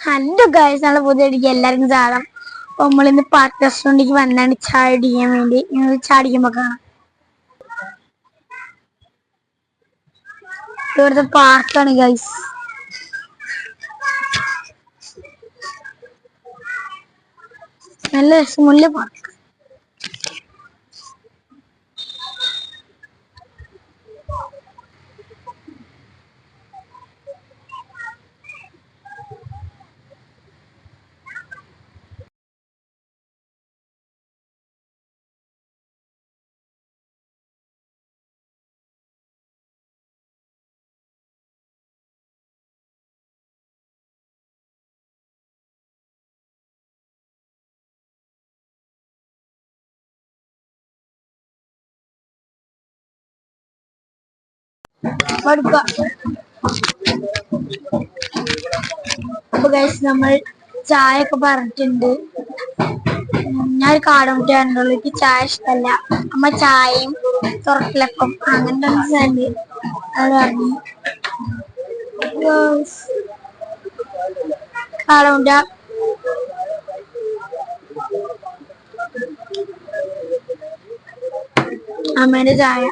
Hello guys നമ്മളെ പുതിയ അടിക്ക് എല്ലാവർക്കും സാധനം അപ്പൊ നമ്മളിന്ന് പാർക്ക് റെസ്റ്റോറന്റിലേക്ക് വന്നാണ് ചായ അടിക്കാൻ വേണ്ടി. നിങ്ങൾ ചായ കാണാം. ഇവിടുത്തെ പാർക്കാണ് ഗൈസ് നല്ല രസമുള്ള പാർക്ക് കൊടുക്ക അപ്പൊ ഗൈസ് നമ്മൾ ചായ ഒക്കെ പറഞ്ഞിട്ടുണ്ട് ഞാൻ ഒരു കാട എനിക്ക് ചായ ഇഷ്ടമല്ല അമ്മ ചായയും തുറക്കിലപ്പം അങ്ങനത്തെ പറഞ്ഞു. കാടമുട്ട അമ്മേന്റെ ചായ.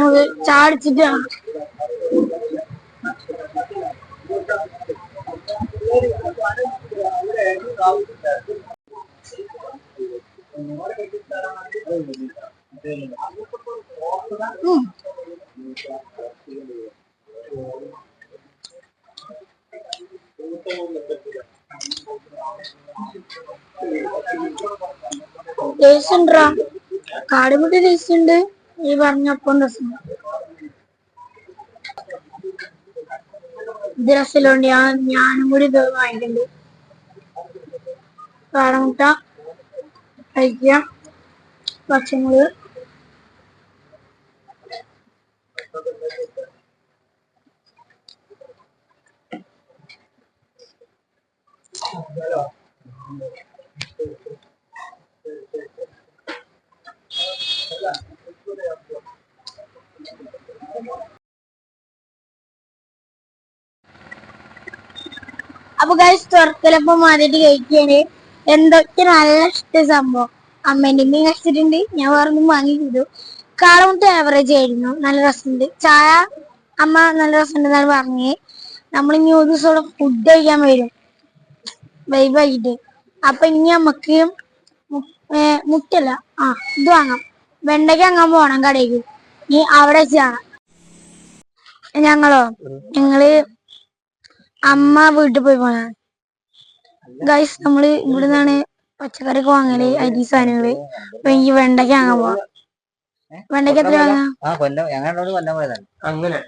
നമുക്ക് ഉം. ടേസ്റ്റ് ഉണ്ടോ കാടുമുട്ടി ടേസ്റ്റ് ഉണ്ട് ഈ ഇത് രസമുണ്ട് ഞാൻ ഞാനും കൂടി ഇത് വാങ്ങിക്കുന്നുണ്ട് കാടമുട്ട കഴിക്കാം പച്ചമുളക്. അപ്പൊ ഗൈസ് തുറക്കലപ്പം മാറിയിട്ട് കഴിക്കാണ് എന്തൊക്കെ നല്ല ഇഷ്ട സംഭവം. അമ്മേന്റെ മീൻ കഴിച്ചിട്ടുണ്ട്. ഞാൻ വേറൊന്നും വാങ്ങി ചെയ്തു കാളമുട്ട ആവറേജ് ആയിരുന്നു. നല്ല രസമുണ്ട്. ചായ അമ്മ നല്ല രസമുണ്ട് എന്നാണ് പറഞ്ഞത് നമ്മൾ ഇനി ഒരു ദിവസം ഫുഡ് കഴിക്കാൻ വരും. വൈബായിട്ട് അപ്പൊ ഇനി നമുക്ക് മുട്ടല്ല ആ ഇത് വാങ്ങാം. വെണ്ടയ്ക്ക അങ്ങാൻ പോണം കടയിലേക്ക്. നീ അവിടെ കാണാം. ഞങ്ങളോ? ഞങ്ങൾ അമ്മ വീട്ടിൽ പോയി പോണ. ഗൈസ് നമ്മൾ ഇവിടെ നിന്നാണ് പച്ചക്കറി ഒക്കെ വാങ്ങൽ അരി സാധനങ്ങൾ. അപ്പൊ എനിക്ക് വെണ്ടയ്ക്ക വാങ്ങാൻ പോവാം. വെണ്ടയ്ക്ക എത്ര വാങ്ങാം? ആ കൊല്ലം ഞങ്ങളോട് പോയതാണ്. അങ്ങനെ.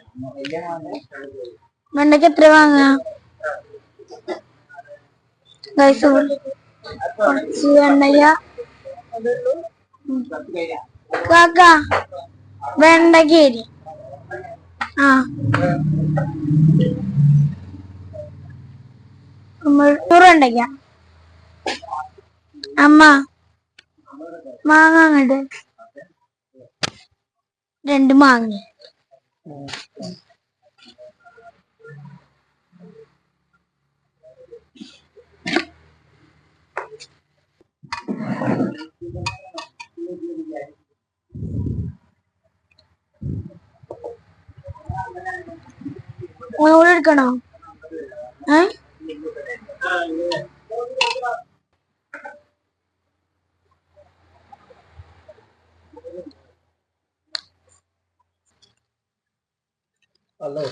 വെണ്ടയ്ക്ക എത്ര വാങ്ങാ? ഗൈസ് കുറച്ച് വെണ്ടയ്ക്ക. കാക്ക വെണ്ടയ്ക്ക നമ്മൾ അമ്മ മാങ്ങ രണ്ട് മാങ്ങ. ഒന്നുകൂടെ എടുക്കണോ ഏ? ഹലോ.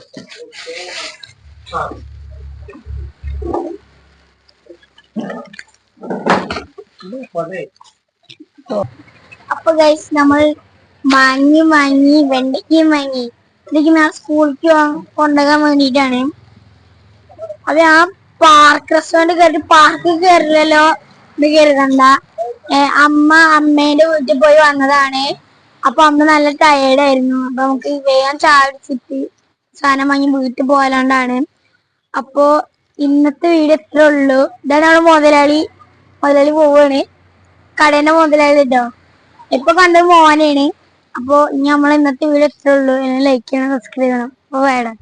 അപ്പൊ ഗൈസ് നമ്മൾ മാങ്ങി വാങ്ങി വെണ്ടയ്ക്ക് വാങ്ങി. ഇതൊക്കെ ഞാൻ സ്കൂളിലേക്ക് കൊണ്ടുപോകാൻ വേണ്ടിയിട്ടാണ്. അത് ആ പാർക്ക് റെസ്റ്റോറന്റ് കയറി പാർക്ക് കയറില്ലല്ലോ ഇത് കരുതണ്ട. അമ്മ അമ്മേന്റെ വീട്ടിൽ പോയി വന്നതാണ്. അപ്പൊ അമ്മ നല്ല ടയേർഡ് ആയിരുന്നു. അപ്പൊ നമുക്ക് വേഗം ചാടിച്ചിട്ട് സാധനം വാങ്ങി വീട്ടിൽ പോയാലോണ്ടാണ് അപ്പോ ഇന്നത്തെ വീഡിയോ എത്ര ഉള്ളൂ. ഇതാണ് നമ്മുടെ മുതലാളി മുതലാളി പോവാണ്. കടേന്റെ മുതലാളി കേട്ടോ ഇപ്പൊ കണ്ടത് മോനാണ്. അപ്പൊ ഇനി നമ്മളെ ഇന്നത്തെ വീഡിയോ ഇത്രേ ഉള്ളൂ. ലൈക്ക് ചെയ്യണം സബ്സ്ക്രൈബ് ചെയ്യണം. അപ്പൊ വേണം